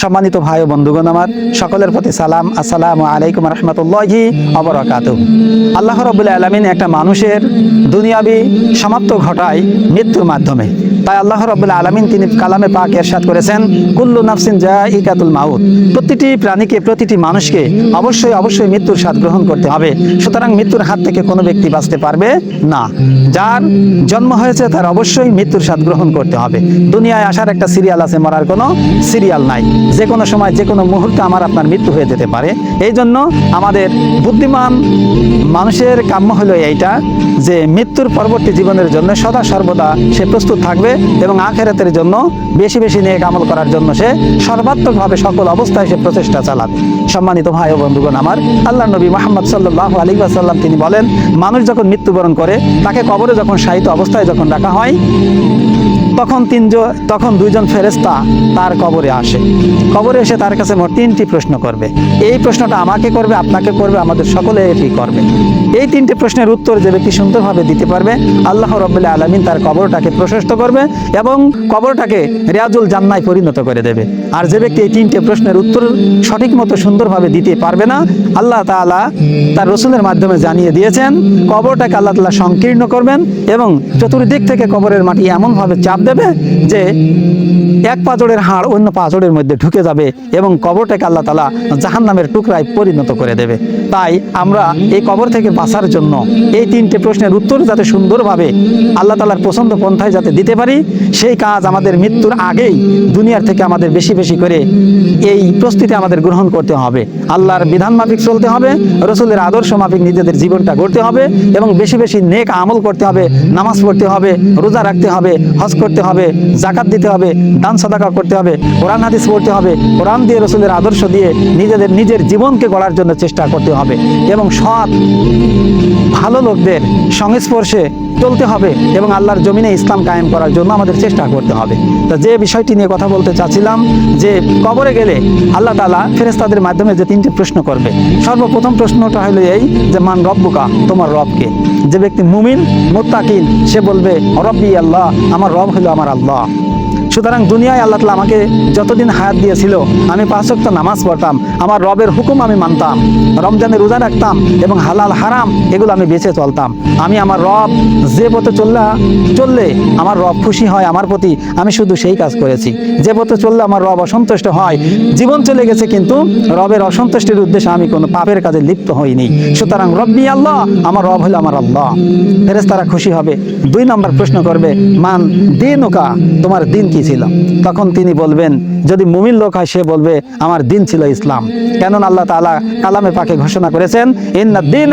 সম্মানিত ভাই ও বন্ধুগণ আমার, সকলের প্রতি সালাম, আসসালামু আলাইকুম রহমতুল্লাহি অবরাকাত আল্লাহ রবুল্লা আলমিন একটা মানুষের দুনিয়াবি সমাপ্ত ঘটায় মৃত্যুর মাধ্যমে। তাই আল্লাহ রবুল্লা আলমিন তিনি কালামে পাক এরশাদ করেছেন, কুল্লু নাফসিন জা ইকাতুল মাউত। প্রতিটি প্রাণীকে, প্রতিটি মানুষকে অবশ্যই অবশ্যই মৃত্যুর স্বাদ গ্রহণ করতে হবে। সুতরাং মৃত্যুর হাত থেকে কোনো ব্যক্তি বাঁচতে পারবে না। যার জন্ম হয়েছে তার অবশ্যই মৃত্যুর স্বাদ গ্রহণ করতে হবে। দুনিয়ায় আসার একটা সিরিয়াল আছে, মরার কোনো সিরিয়াল নাই। যে কোনো সময়, যে কোনো মুহূর্তে আমার আপনার মৃত্যু হয়ে যেতে পারে। এই জন্য আমাদের বুদ্ধিমান মানুষের কাম্য হলো এইটা, যে মৃত্যুর পরবর্তী জীবনের জন্য সদা সর্বদা সে প্রস্তুত থাকবে এবং আখেরাতের জন্য বেশি বেশি নিয়ে কামল করার জন্য সে সর্বাত্মকভাবে সকল অবস্থায় সে প্রচেষ্টা চালাবে। সম্মানিত ভাই ও বন্ধুগণ আমার আল্লাহ নবী মোহাম্মদ সাল্লাহ আলী আসাল্লাম তিনি বলেন, মানুষ যখন মৃত্যুবরণ করে, তাকে কবরে যখন সাহিত্য অবস্থায় যখন রাখা হয় তখন তিনজন, তখন দুইজন ফেরেস্তা তার কবরে আসে। কবরে এসে তার কাছে মোট তিনটি প্রশ্ন করবে। এই প্রশ্নটা আমাকে করবে, আপনাকে করবে, আমাদের সকলে এটি করবে। এই তিনটি প্রশ্নের উত্তর যে ব্যক্তি সুন্দরভাবে দিতে পারবে, আল্লাহ রবাহ আলমিন তার কবরটাকে প্রশস্ত করবে এবং কবরটাকে রেয়াজুল জান্নায় পরিণত করে দেবে। আর যে ব্যক্তি এই তিনটে প্রশ্নের উত্তর সঠিক মতো সুন্দরভাবে দিতে পারবে না, আল্লাহ তাআলা তার রসুলের মাধ্যমে জানিয়ে দিয়েছেন, কবরটাকে আল্লাহ তালা সংকীর্ণ করবেন এবং চতুর্দিক থেকে কবরের মাটি এমনভাবে চাপ দেবে যে এক পাজরের হাড় অন্য পাজরের মধ্যে ঢুকে যাবে এবং কবরটাকে আল্লাহ তালা জাহান নামের টুকরায় পরিণত করে দেবে। তাই আমরা এই কবর থেকে বাঁচার জন্য এই তিনটে প্রশ্নের উত্তর যাতে সুন্দরভাবে আল্লাহ তালার পছন্দ পন্থায় যাতে দিতে পারি, সেই কাজ আমাদের মৃত্যুর আগেই দুনিয়ার থেকে আমাদের বেশি বেশি করে এই প্রস্তুতি আমাদের গ্রহণ করতে হবে। আল্লাহর বিধান মাফিক চলতে হবে, রসুলের আদর্শ মাফিক নিজেদের জীবনটা গড়তে হবে এবং বেশি বেশি নেক আমল করতে হবে, নামাজ পড়তে হবে, রোজা রাখতে হবে, হজ করতে হবে জাকাত দিতে হবে, দান সদাকা করতে হবে, কোরআন, হাদিস পড়তে হবে, কোরআন দিয়ে রসুলের আদর্শ দিয়ে নিজেদের নিজের জীবনকে গড়ার জন্য চেষ্টা করতে হবে এবং সৎ ভালো লোকদের সংস্পর্শে চলতে হবে এবং আল্লাহর জমিনে ইসলাম কায়েম করার জন্য আমাদের চেষ্টা করতে হবে। তো যে বিষয়টি নিয়ে কথা বলতে চাচ্ছিলাম, যে কবরে গেলে আল্লাহ তালা ফেরেস্তাদের মাধ্যমে যে তিনটি প্রশ্ন করবে। সর্বপ্রথম প্রশ্নটা হলো এই যে, মান রব্বুকা? তোমার রবকে। যে ব্যক্তি মুমিন, মোত্তাকিন, সে বলবে, রব্বি আল্লাহ, আমার রব হলো আমার আল্লাহ। সুতরাং দুনিয়ায় আল্লাহ তালা আমাকে যতদিন হায়াত দিয়েছিল, আমি পাঁচক্ত নামাজ পড়তাম, আমার রবের হুকুম আমি মানতাম, রমজানে রোজা রাখতাম এবং হালাল হারাম এগুলো আমি বেঁচে চলতাম। আমি আমার রব যে পথে চললা, চললে আমার রব খুশি হয়, আমার প্রতি আমি শুধু সেই কাজ করেছি। যে পথে চললে আমার রব অসন্তুষ্ট হয়, জীবন চলে গেছে কিন্তু রবের অসন্তুষ্টির উদ্দেশ্যে আমি কোনো পাপের কাজে লিপ্ত হইনি। সুতরাং রব্বি আল্লাহ, আমার রব হলো আমার আল্লাহ। ফেরেস তারা খুশি হবে। দুই নম্বর প্রশ্ন করবে, মান দিন ওকা তোমার দিন কি ছিল তখন তিনি বলবেন যদি মুমিন লোক হয়, সে বলবে, আমার দিন ছিল ইসলাম। কেননা আল্লাহ তাআলা কালামে পাকে ঘোষণা করেছেন, ইন্না দিন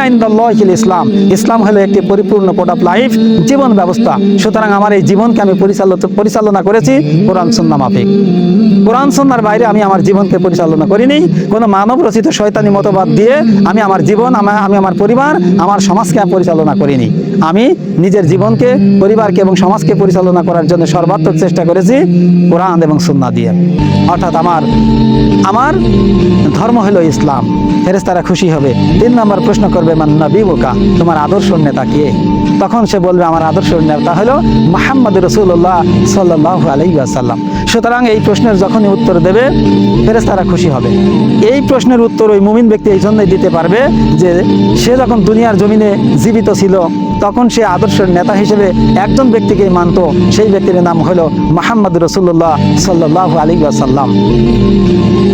ইসলাম। ইসলাম হলো একটি পরিপূর্ণ কোড অফ লাইফ, জীবন ব্যবস্থা। সুতরাং আমার এই জীবনকে আমি পরিচালিত পরিচালনা করেছি কোরআন, সুন্নাহ মাফিক। কোরআন সন্ন্যার বাইরে আমি আমার জীবনকে পরিচালনা করিনি। কোনো মানব রচিত শয়তানি মতবাদ দিয়ে আমি আমার জীবন, আমা- আমি আমার পরিবার, আমার সমাজকে পরিচালনা করিনি। আমি নিজের জীবনকে, পরিবারকে এবং সমাজকে পরিচালনা করার জন্য সর্বাত্মক চেষ্টা করেছি কোরআন এবং সুন্নাহ দিয়ে। অর্থাৎ আমার আমার ধর্ম হলো ইসলাম। ফেরেস্তারা খুশি হবে। তিন নম্বর প্রশ্ন করবে, মান নবী বোকা তোমার আদর্শ নেতা কে? তখন সে বলবে, আমার আদর্শ নেতা হলো মোহাম্মদ রসুল্লাহ সাল্লাহ আলাইসাল্লাম সুতরাং এই প্রশ্নের যখনই উত্তর দেবে ফেরেস্তারা খুশি হবে। এই প্রশ্নের উত্তর ওই মুমিন ব্যক্তি এই জন্যই দিতে পারবে যে, সে যখন দুনিয়ার জমিনে জীবিত ছিল তখন সে আদর্শের নেতা হিসেবে একজন ব্যক্তিকেই মানত। সেই ব্যক্তির নাম হলো মাহমদ রসুল্লাহ সাল্লাহ আলী আসাল্লাম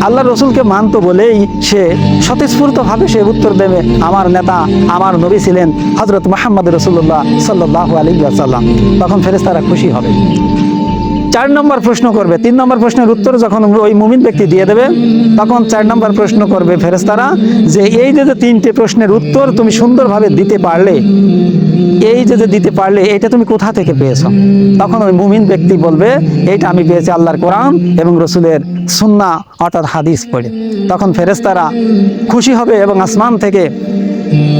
আল্লাহ রসুলকে মানত বলেই সে স্বতঃস্ফূর্তভাবে সে উত্তর দেবে, আমার নেতা, আমার নবী ছিলেন হজরত মাহমদ রসুল্লাহ সাল্লাহ আলী আসাল্লাম তখন ফেরেস্তারা খুশি হবে। চার নম্বর প্রশ্ন করবে, তিন নম্বর প্রশ্নের উত্তর যখন ওই মুমিন ব্যক্তি দিয়ে দেবে, তখন চার নম্বর প্রশ্ন করবে ফেরেস্তারা যে এই যে তিনটে প্রশ্নের উত্তর তুমি সুন্দরভাবে দিতে পারলে, এই যে যে দিতে পারলে এটা তুমি কোথা থেকে পেয়েছ? তখন ওই মুমিন ব্যক্তি বলবে, এইটা আমি পেয়েছি আল্লাহর কোরআন এবং রসুলের সুন্না অর্থাৎ হাদিস পড়ে। তখন ফেরেস্তারা খুশি হবে এবং আসমান থেকে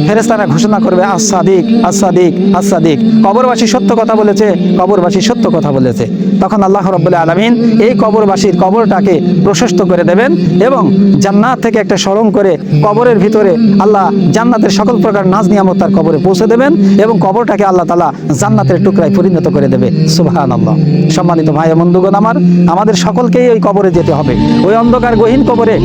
ফেরেস্তারা ঘোষণা করবে আসাদিক আসাদিক আসাদিক কবরবাসী সত্য কথা বলেছে, কবরবাসী সত্য কথা বলেছে। তখন আল্লাহ রব্বুল্লাহ আলমিন এই কবরবাসীর কবরটাকে প্রশস্ত করে দেবেন এবং জান্নাত থেকে একটা স্মরণ করে কবরের ভিতরে আল্লাহ জান্নাতের সকল প্রকার নাজ নিয়ামত তার কবরে পৌঁছে দেবেন এবং কবরটাকে আল্লাহ তালা জান্নাতের টুকরায় পরিণত করে দেবে। সুবাহান আল্লাহ সম্মানিত ভাই বন্ধুগণ আমার, আমাদের সকলকেই ওই কবরে যেতে হবে। ওই অন্ধকার গহীন কবরে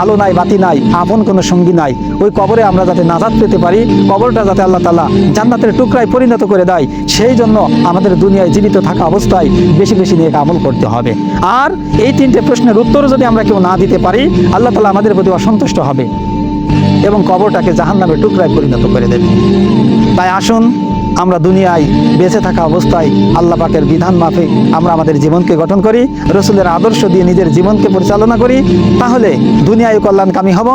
আলো নাই, বাতি নাই, আপন কোনো সঙ্গী নাই। ওই কবরে আমরা যাতে নাজাদ পেতে পারি, কবরটা যাতে আল্লাহ তালা জান্নাতের টুকরায় পরিণত করে দেয় সেই জন্য আমাদের দুনিয়ায় জীবিত থাকা অবস্থায় বেশি বেশি নিয়ে আমল করতে হবে। আর এই তিনটে প্রশ্নের উত্তর যদি আমরা কেউ না দিতে পারি, আল্লাহ তালা আমাদের প্রতি অসন্তুষ্ট হবে এবং কবরটাকে জাহান নামে টুকরায় পরিণত করে দেবে। তাই আসুন আমরা দুনিয়ায় বেঁচে থাকা অবস্থায় আল্লাহ পাকের বিধান মাফিক আমরা আমাদের জীবনকে গঠন করি, রসুলের আদর্শ দিয়ে নিজের জীবনকে পরিচালনা করি, তাহলে দুনিয়ায় কল্যাণকামী হব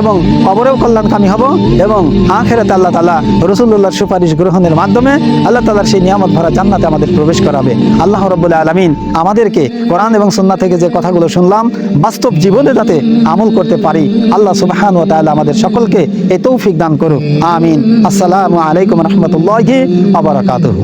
এবং কবরেও কল্যাণকামী হব এবং আখেরাতে আল্লাহ তালা রসুল্লাহর সুপারিশ গ্রহণের মাধ্যমে আল্লাহ তালার সেই নিয়ামত ভরা জান্নাতে আমাদের প্রবেশ করাবে। আল্লাহ রব্বুল্লাহ আলমিন আমাদেরকে কোরআন এবং সন্না থেকে যে কথাগুলো শুনলাম, বাস্তব জীবনে যাতে আমল করতে পারি, আল্লাহ সুবাহান ও তাআলা আমাদের সকলকে এই তৌফিক দান করুক। আমিন। আসসালামু আলাইকুম রহমতুল্লাহি আবরাকাতুহু।